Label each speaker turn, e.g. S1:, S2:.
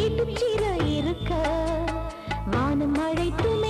S1: வீட்டுச்சிற இருக்க? வானம் அழைத்துமே